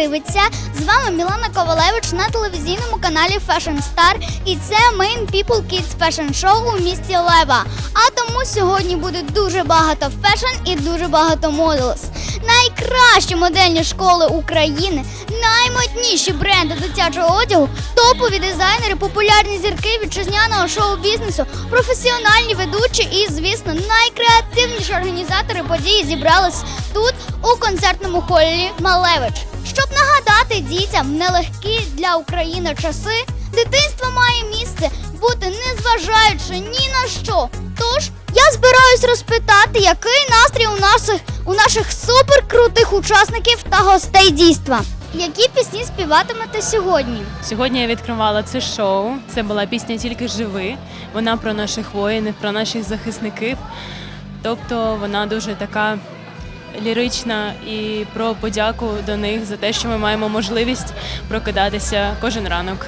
дивиться. З вами Мілана Ковалевич на телевізійному каналі Fashion Star. І це Main People Kids Fashion Show у місті Лева. А тому сьогодні буде дуже багато фешн і дуже багато моделс. Найкращі модельні школи України, наймодніші бренди дитячого одягу, топові дизайнери, популярні зірки вітчизняного шоу-бізнесу, професіональні ведучі і, звісно, найкреативніші організатори події зібрались тут у концертному холі Малевич. Щоб нагадати дітям нелегкі для України часи, дитинство має місце бути незважаючи ні на що. Тож я збираюсь розпитати, який настрій у наших у наших суперкрутих учасників та гостей дійства. Які пісні співатимете сьогодні? Сьогодні я відкривала це шоу. Це була пісня тільки живи. Вона про наших воїнів, про наших захисників. Тобто вона дуже така лірична і про подяку до них за те, що ми маємо можливість прокидатися кожен ранок.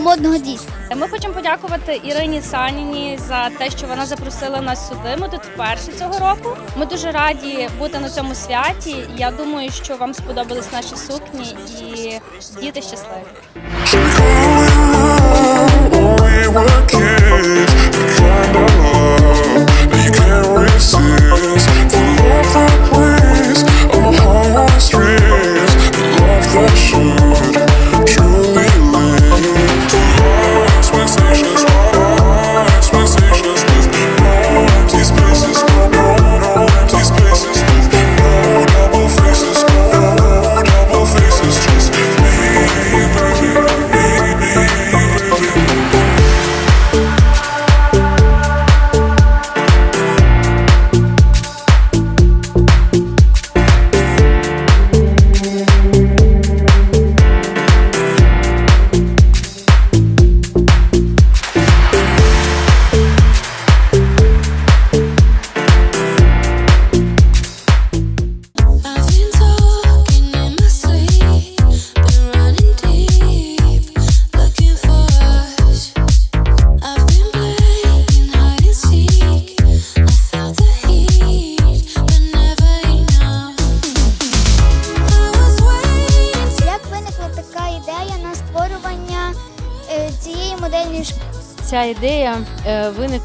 Модного дійства? Ми хочемо подякувати Ірині Саніні за те, що вона запросила нас сюди. Ми тут вперше цього року. Ми дуже раді бути на цьому святі. Я думаю, що вам сподобались наші сукні і діти щасливі.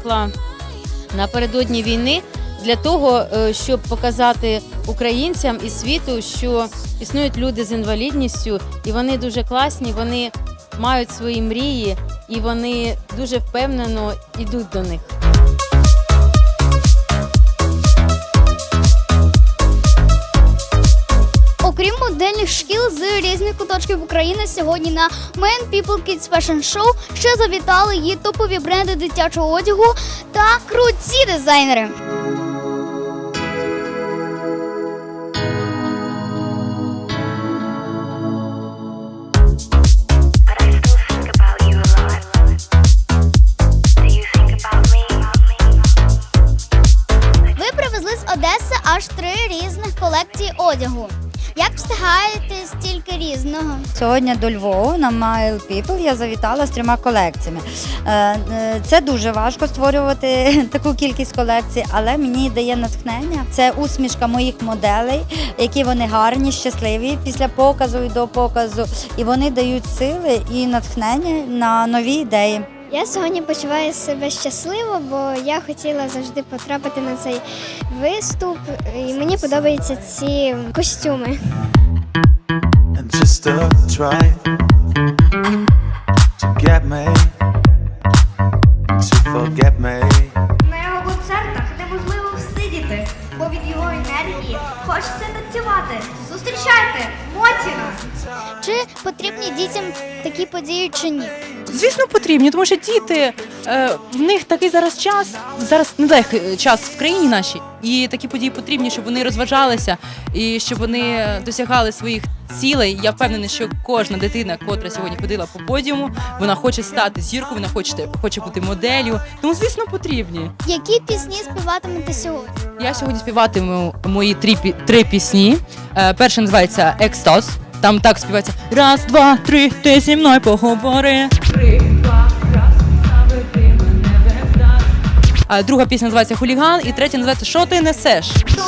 Виникла напередодні війни для того, е, щоб показати українцям і світу, що існують люди з інвалідністю, і вони дуже класні, вони мають свої мрії, і вони дуже впевнено йдуть до них. Модельних шкіл з різних куточків України, сьогодні на Man People Kids Fashion Show ще завітали її топові бренди дитячого одягу та круті дизайнери. Різного? Сьогодні до Львова на Mile People я завітала з трьома колекціями. Е, е, Це дуже важко створювати таку кількість колекцій, але мені дає натхнення. Це усмішка моїх моделей, які вони гарні, щасливі після показу і до показу. І вони дають сили і натхнення на нові ідеї. Я сьогодні почуваю себе щасливо, бо я хотіла завжди потрапити на цей виступ, і мені подобаються ці костюми. Just a try to get me to forget me. На його концертах неможливо всидіти, бо від його енергії хочеться танцювати. Зустрічайте Мотіна! Чи потрібні дітям такі події чи ні? Звісно, потрібні, тому що діти е, в них такий зараз час, зараз нелегкий час в країні нашій, і такі події потрібні, щоб вони розважалися і щоб вони досягали своїх цілей. Я впевнена, що кожна дитина, котра сьогодні ходила по подіуму, вона хоче стати зіркою, вона хоче, хоче бути моделлю. Тому, звісно, потрібні. Які пісні співатимете сьогодні? Я сьогодні співатиму мої три три пісні. Е, перша називається Екстаз. Там так співається раз, два, три, ти зі мною поговори. Три, два, раз, заведи мене А друга пісня називається Хуліган, і третя називається Що ти несеш? Що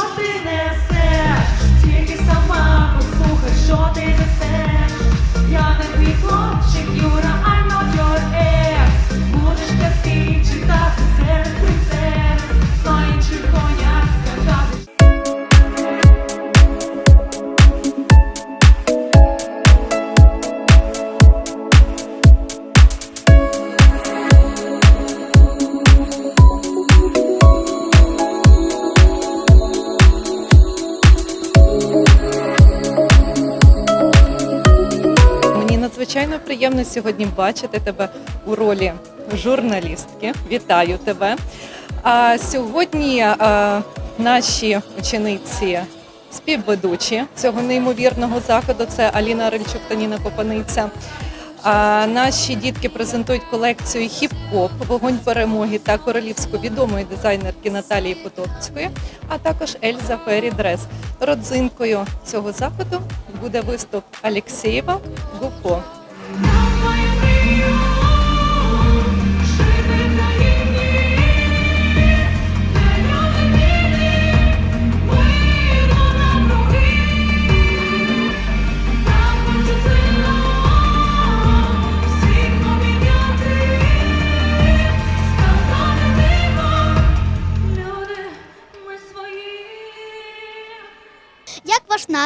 приємно сьогодні бачити тебе у ролі журналістки. Вітаю тебе. А сьогодні а, наші учениці співведучі цього неймовірного заходу це Аліна Рильчук та Ніна Копаниця. А наші дітки презентують колекцію хіп-хоп, вогонь перемоги та королівську відомої дизайнерки Наталії Потоцької, а також Ельза Фері Дрес. Родзинкою цього заходу буде виступ Алєксєєва Гуфо.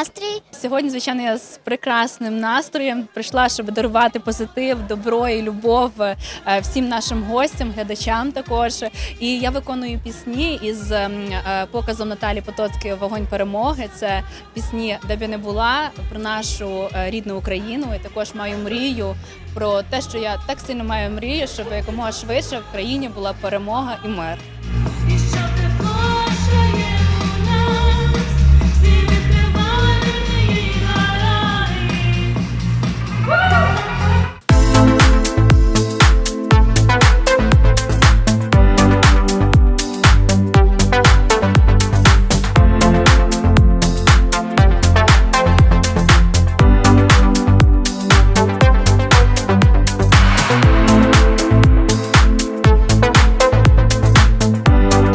Настрій? Сьогодні, звичайно, я з прекрасним настроєм прийшла, щоб дарувати позитив, добро і любов е, всім нашим гостям, глядачам також. І я виконую пісні із ем, е, показом Наталі Потоцької Вогонь перемоги. Це пісні, де б я не була про нашу е, рідну Україну. І також маю мрію про те, що я так сильно маю мрію, щоб якомога швидше в країні була перемога і мир.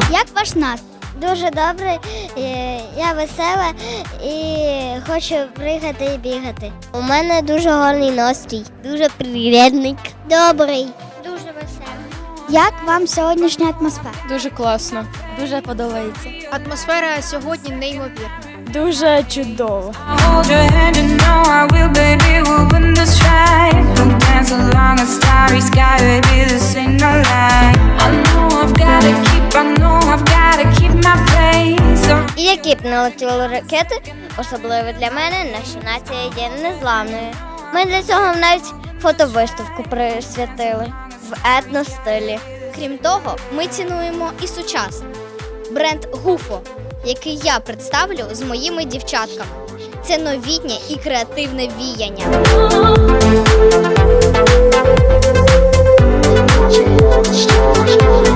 Як ваш настрій? Дуже добре, е, я весела і хочу пригати і бігати. У мене дуже гарний настрій, дуже приємний, добрий, дуже веселий. Як вам сьогоднішня атмосфера? Дуже класно. Дуже подобається. Атмосфера сьогодні неймовірна. Дуже чудово. I know I've gotta keep, I know I've gotta keep my які б не летіли ракети, особливо для мене, наша нація є незламною. Ми для цього навіть фотовиставку присвятили в етностилі. Крім того, ми цінуємо і сучасне. Бренд Гуфо, який я представлю з моїми дівчатками. Це новітнє і креативне віяння. сьогодні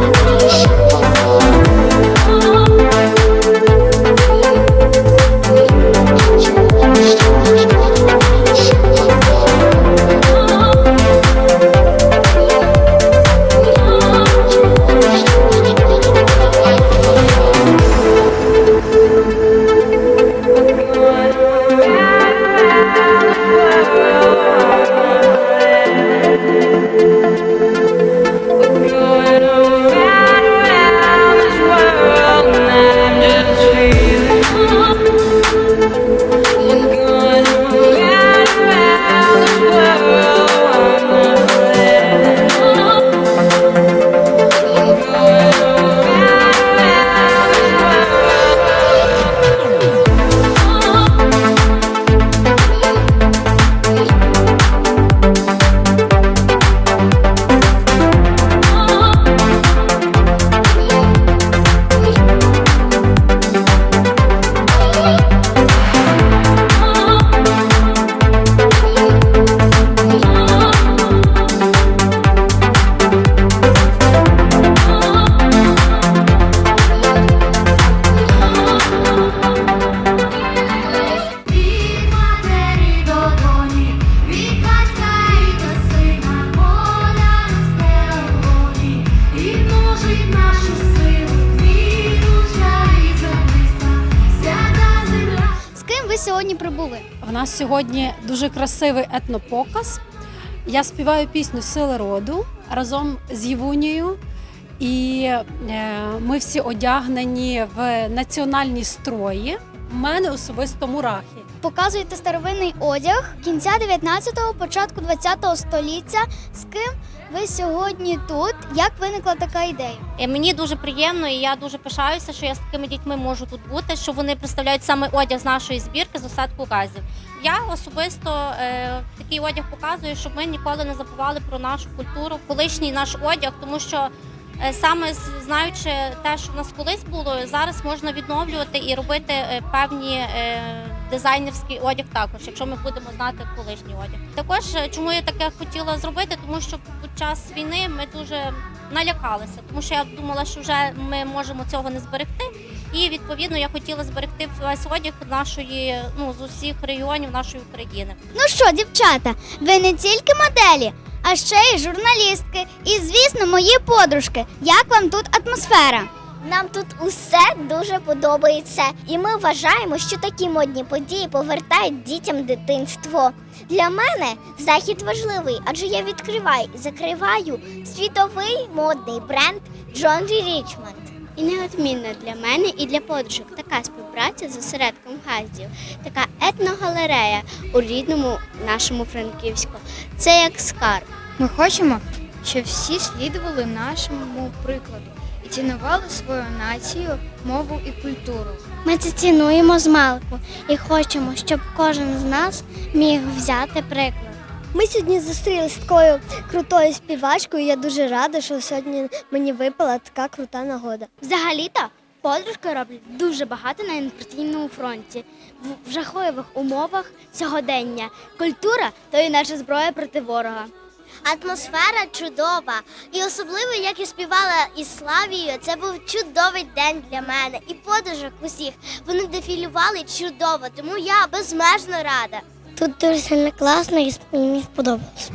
сьогодні дуже красивий етнопоказ. Я співаю пісню Сили роду разом з Євунією. І е, ми всі одягнені в національні строї. У мене особисто мурахи. Показуєте старовинний одяг кінця 19-го, початку 20-го століття. З ким ви сьогодні тут? Як виникла така ідея? Е, Мені дуже приємно, і я дуже пишаюся, що я з такими дітьми можу тут бути, що вони представляють саме одяг з нашої збірки з осадку газів. Я особисто е, такий одяг показую, щоб ми ніколи не забували про нашу культуру, колишній наш одяг, тому що е, саме знаючи те, що в нас колись було, зараз можна відновлювати і робити е, певні е, дизайнерський одяг також, якщо ми будемо знати колишній одяг. Також е, чому я таке хотіла зробити, тому що під час війни ми дуже налякалися, тому що я думала, що вже ми можемо цього не зберегти. І відповідно я хотіла зберегти весь одяг нашої, ну з усіх регіонів нашої України. Ну що, дівчата, ви не тільки моделі, а ще й журналістки. І, звісно, мої подружки. Як вам тут атмосфера? Нам тут усе дуже подобається, і ми вважаємо, що такі модні події повертають дітям дитинство. Для мене захід важливий, адже я відкриваю і закриваю світовий модний бренд Джонрі Річмонд. І неодмінна для мене і для подружок така співпраця з осередком газдів, така етногалерея у рідному нашому Франківську. Це як скарб. Ми хочемо, щоб всі слідували нашому прикладу і цінували свою націю, мову і культуру. Ми це цінуємо з малку і хочемо, щоб кожен з нас міг взяти приклад. Ми сьогодні зустрілися з такою крутою співачкою. Я дуже рада, що сьогодні мені випала така крута нагода. Взагалі-то подружки роблять дуже багато на інформаційному фронті в- жахливих умовах сьогодення. Культура то і наша зброя проти ворога. Атмосфера чудова. І особливо, як я співала із Славією, це був чудовий день для мене. І подорожок усіх. Вони дефілювали чудово, тому я безмежно рада. Тут дуже сильно класно і мені сподобалось.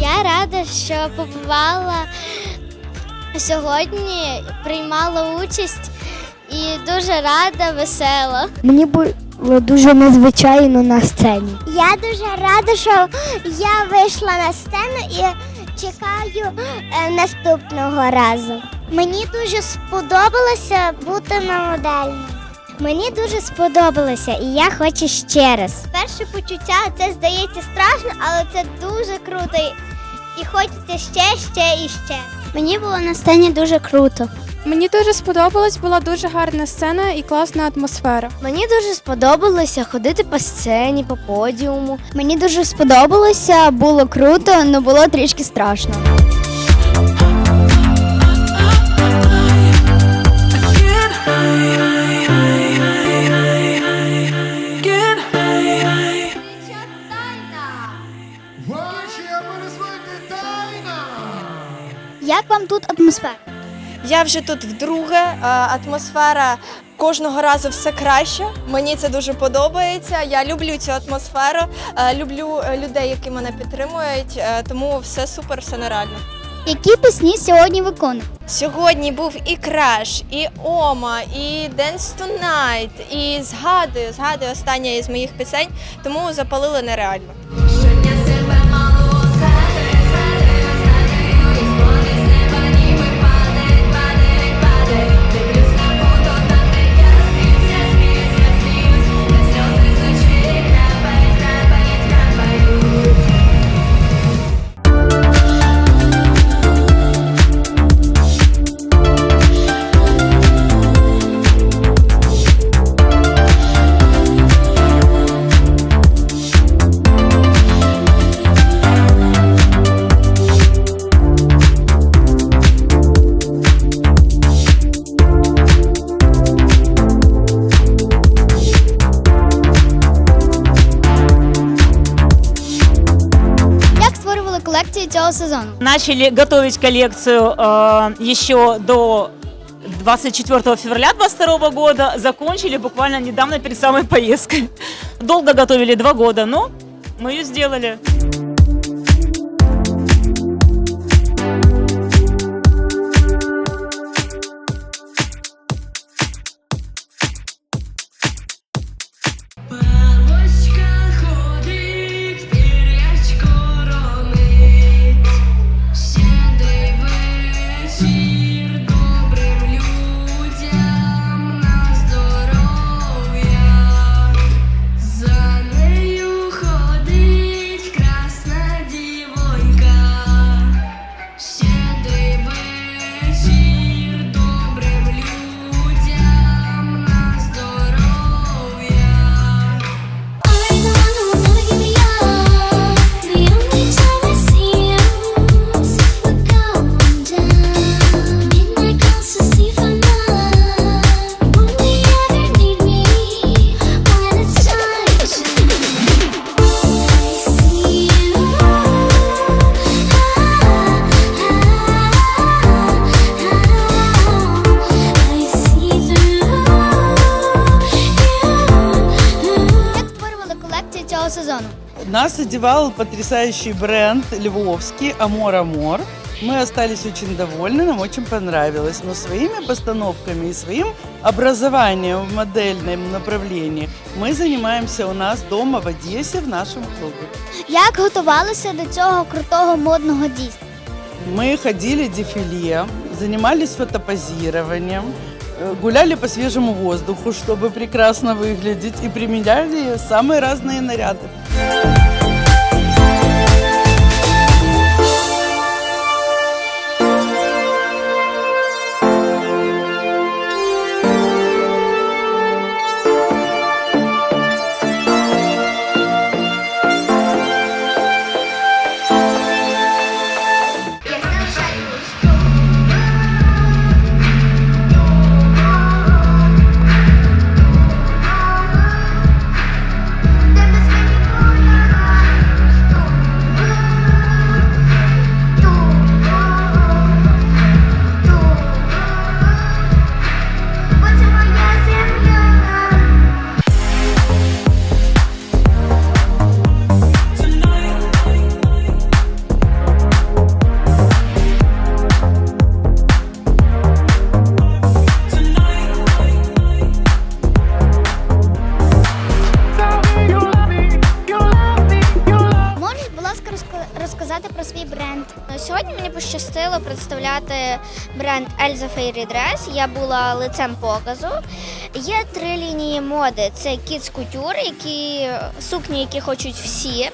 Я рада, що побувала сьогодні, приймала участь і дуже рада, весела. Мені було дуже незвичайно на сцені. Я дуже рада, що я вийшла на сцену і чекаю е, наступного разу. Мені дуже сподобалося бути на моделі. Мені дуже сподобалося, і я хочу ще раз. Перше почуття це здається страшно, але це дуже круто. І хочеться ще, ще і ще. Мені було на сцені дуже круто. Мені дуже сподобалось, була дуже гарна сцена і класна атмосфера. Мені дуже сподобалося ходити по сцені, по подіуму. Мені дуже сподобалося, було круто, але було трішки страшно. Як вам тут атмосфера? Я вже тут вдруге. е, Атмосфера кожного разу все краще. Мені це дуже подобається. Я люблю цю атмосферу, е, люблю е, людей, які мене підтримують. Тому все супер, все нереально. Які пісні сьогодні виконуєте? Сьогодні був і краш, і Ома, і Dance Tonight, і згадую, згадую остання із моїх пісень, тому запалили нереально. Цього сезону? Начали готовить коллекцию э, еще до 24 февраля 2022 года, закончили буквально недавно перед самой поездкой. Долго готовили, два года, но мы ее сделали. Нас одевал потрясающий бренд львовский Амор Амор. Мы остались очень довольны, нам очень понравилось. Но своими постановками и своим образованием в модельном направлении мы занимаемся у нас дома в Одессе в нашем клубе. Як готувалися до цього крутого модного дійства? Мы ходили дефиле, занимались фотопозированием, э, гуляли по свежему воздуху, чтобы прекрасно выглядеть, и применяли самые разные наряды. Fairy Я була лицем показу. Є три лінії моди: це Kids Couture, які сукні, які хочуть всі.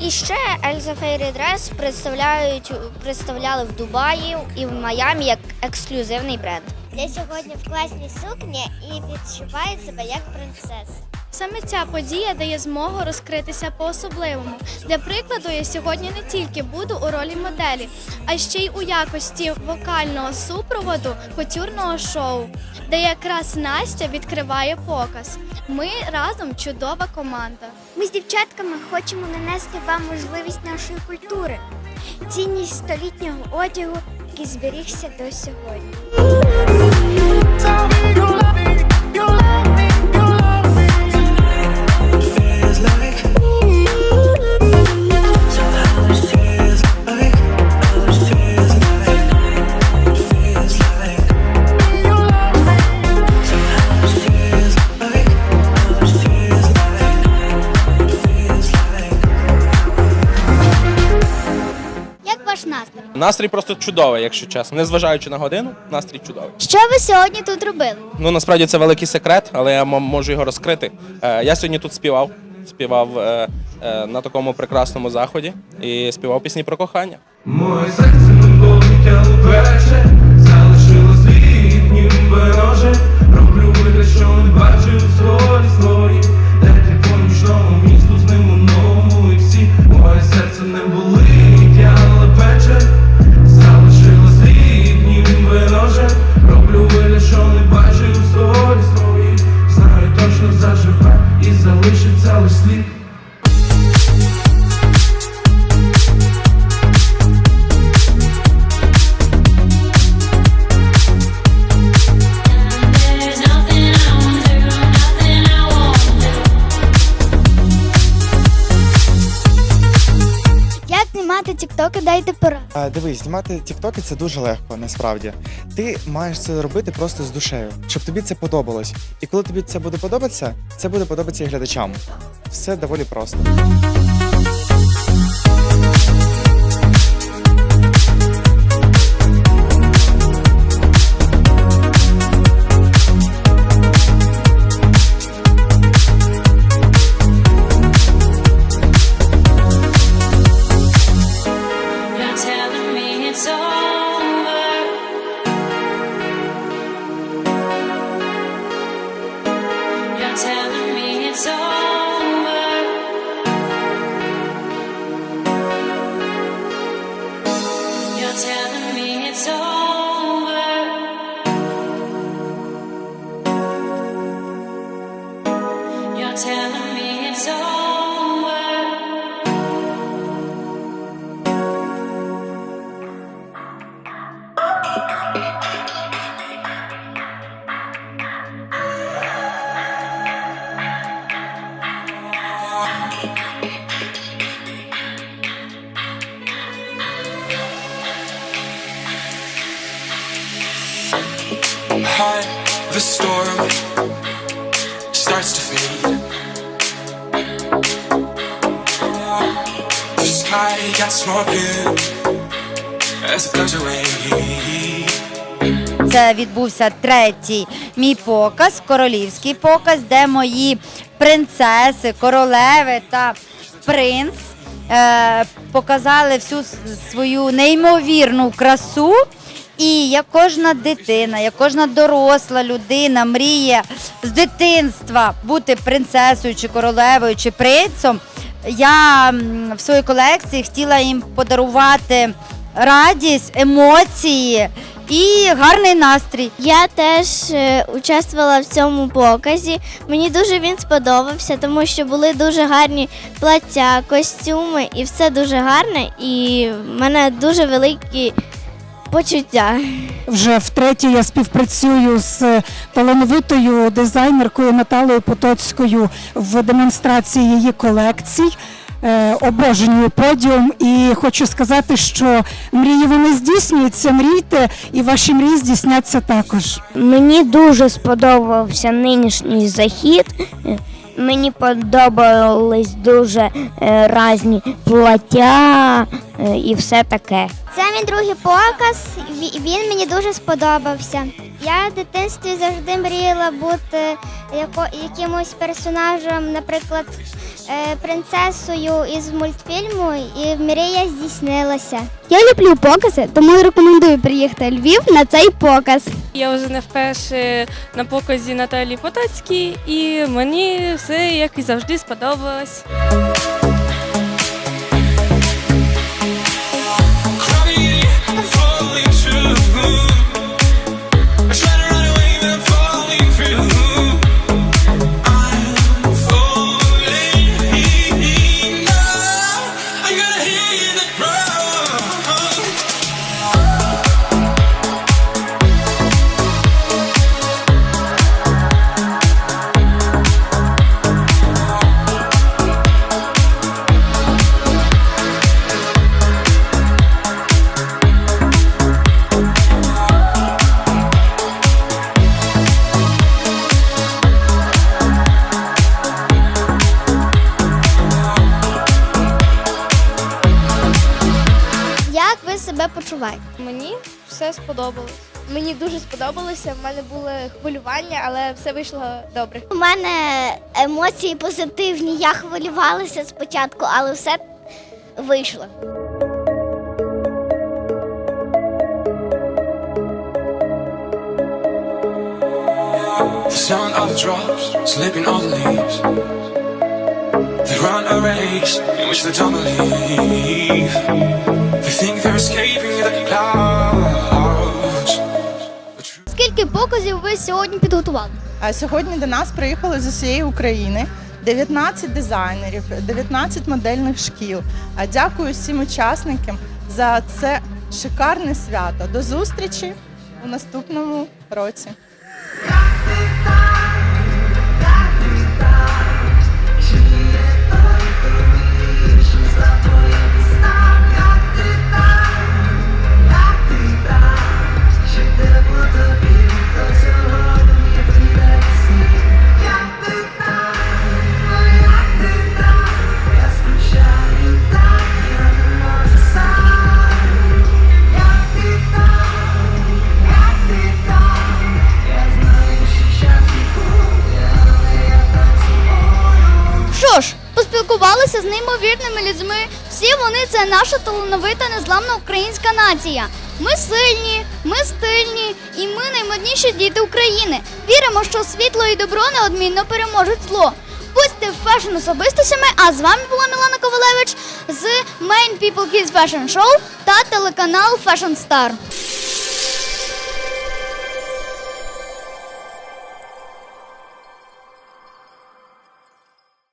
І ще Ельза Фейрі Дрес представляють представляли в Дубаї і в Майамі як ексклюзивний бренд. Я сьогодні в класній сукні і відчуваю себе як принцеса. Саме ця подія дає змогу розкритися по-особливому. Для прикладу, я сьогодні не тільки буду у ролі моделі, а ще й у якості вокального супроводу кутюрного шоу, де якраз Настя відкриває показ. Ми разом чудова команда. Ми з дівчатками хочемо нанести вам можливість нашої культури, цінність столітнього одягу, який зберігся до сьогодні. Ваш настрій? Настрій просто чудовий, якщо чесно. Незважаючи на годину, настрій чудовий. Що ви сьогодні тут робили? Ну насправді це великий секрет, але я можу його розкрити. Е, я сьогодні тут співав. Співав е, е, на такому прекрасному заході і співав пісні про кохання. Моє серце не болить, але пече Залишилось літнім бероже Роблю вигляд, що не бачив солі тіктоки, дайте пора. Дивись, знімати тіктоки це дуже легко, насправді. Ти маєш це робити просто з душею, щоб тобі це подобалось. І коли тобі це буде подобатися, це буде подобатися і глядачам. Все доволі просто. Відбувся третій мій показ, королівський показ, де мої принцеси, королеви та принц е, показали всю свою неймовірну красу. І як кожна дитина, як кожна доросла людина мріє з дитинства бути принцесою чи королевою чи принцем, я в своїй колекції хотіла їм подарувати радість, емоції і гарний настрій. Я теж е, участвувала в цьому показі. Мені дуже він сподобався, тому що були дуже гарні плаття, костюми, і все дуже гарне. І в мене дуже великі почуття. Вже втретє я співпрацюю з талановитою дизайнеркою Наталею Потоцькою в демонстрації її колекцій. Е, Обожнюю подіум і хочу сказати, що мрії вони здійснюються. Мрійте, і ваші мрії здійсняться також. Мені дуже сподобався нинішній захід. Мені подобались дуже е, різні плаття е, і все таке. Це мій другий показ. Він мені дуже сподобався. Я в дитинстві завжди мріяла бути яко, якимось персонажем, наприклад, принцесою із мультфільму, і мрія здійснилася. Я люблю покази, тому рекомендую приїхати Львів на цей показ. Я вже не вперше на показі Наталії Потацькій, і мені все як і завжди сподобалось. Хвилювання, але все вийшло добре. У мене емоції позитивні. Я хвилювалася спочатку, але все вийшло. The sound of the drops, slipping on the leaves. They run a race in which they don't believe. They think they're escaping the clouds. Показів ви сьогодні підготували? Сьогодні до нас приїхали з усієї України 19 дизайнерів, 19 модельних шкіл. Дякую всім учасникам за це шикарне свято. До зустрічі у наступному році. Це наша талановита незламна українська нація. Ми сильні, ми стильні і ми наймодніші діти України. Віримо, що світло і добро неодмінно переможуть зло. Будьте фешн особистостями, а з вами була Мілана Ковалевич з Main People Kids Fashion Show та телеканал Fashion Star.